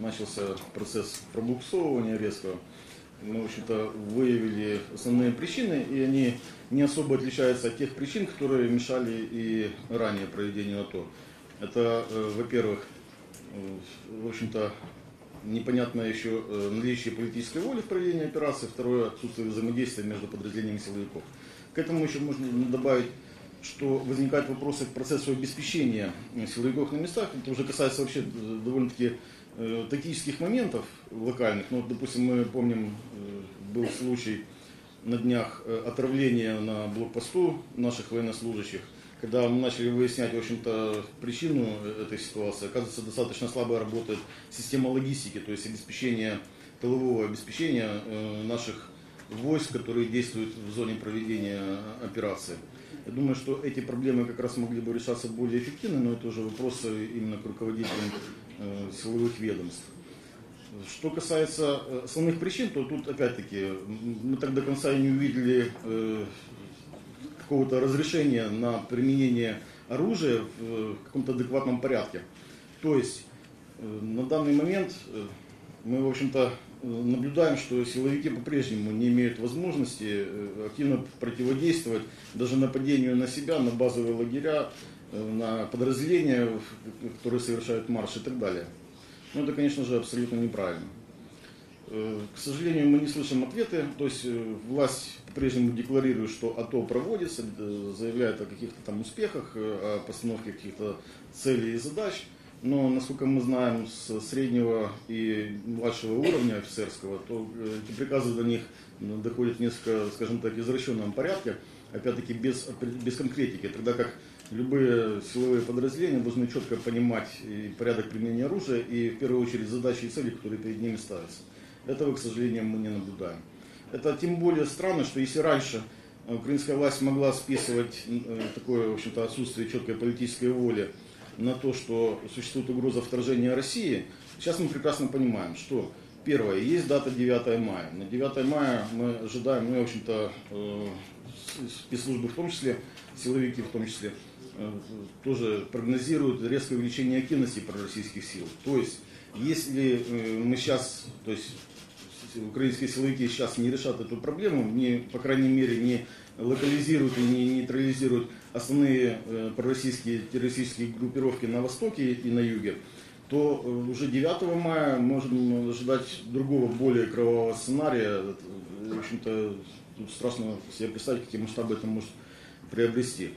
начался процесс пробуксовывания резкого. Мы, в общем-то, выявили основные причины, и они не особо отличаются от тех причин, которые мешали и ранее проведению АТО. Это, э, во-первых, э, в общем-то, непонятное еще э, наличие политической воли в проведении операции, второе, отсутствие взаимодействия между подразделениями силовиков. К этому еще можно добавить что возникают вопросы к процессу обеспечения силовиков на местах. Это уже касается вообще довольно-таки э, тактических моментов локальных. Ну, вот, допустим, мы помним, э, был случай на днях э, отравления на блокпосту наших военнослужащих. Когда мы начали выяснять, в общем-то, причину этой ситуации, оказывается, достаточно слабо работает система логистики, то есть обеспечение, тылового обеспечения э, наших войск, которые действуют в зоне проведения операции. Я думаю, что эти проблемы как раз могли бы решаться более эффективно, но это уже вопросы именно к руководителям силовых ведомств. Что касается э, основных причин, то тут опять-таки мы так до конца и не увидели э, какого-то разрешения на применение оружия в э, каком-то адекватном порядке. То есть э, на данный момент э, мы, в общем-то, э, наблюдаем, что силовики по-прежнему не имеют возможности э, активно противодействовать даже нападению на себя, на базовые лагеря, э, на подразделения, которые совершают марш и так далее. Но это, конечно же, абсолютно неправильно. Э, К сожалению, мы не слышим ответы, то есть э, власть по-прежнему декларирует, что АТО проводится, э, заявляет о каких-то там успехах, э, о постановке каких-то целей и задач, но, насколько мы знаем, с среднего и младшего уровня офицерского, то э, эти приказы до них доходят в несколько, скажем так, извращенном порядке, опять-таки без, без конкретики, тогда как любые силовые подразделения должны четко понимать порядок применения оружия и, в первую очередь, задачи и цели, которые перед ними ставятся. Этого, к сожалению, мы не наблюдаем. Это тем более странно, что если раньше э, украинская власть могла списывать э, такое, в общем-то, отсутствие четкой политической воли на то, что существует угроза вторжения России, сейчас мы прекрасно понимаем, что первое, есть дата 9 мая. На 9 мая мы ожидаем, ну и, в общем-то, э, спецслужбы в том числе, силовики в том числе, тоже прогнозируют резкое увеличение активности пророссийских сил. То есть, если э, мы сейчас, то есть украинские силовики сейчас не решат эту проблему, не, по крайней мере, не локализируют и не нейтрализируют основные э, пророссийские террористические группировки на востоке и на юге, то э, уже 9 мая можем ожидать другого, более кровавого сценария. В общем-то, тут страшно себе представить, какие масштабы это может приобрести.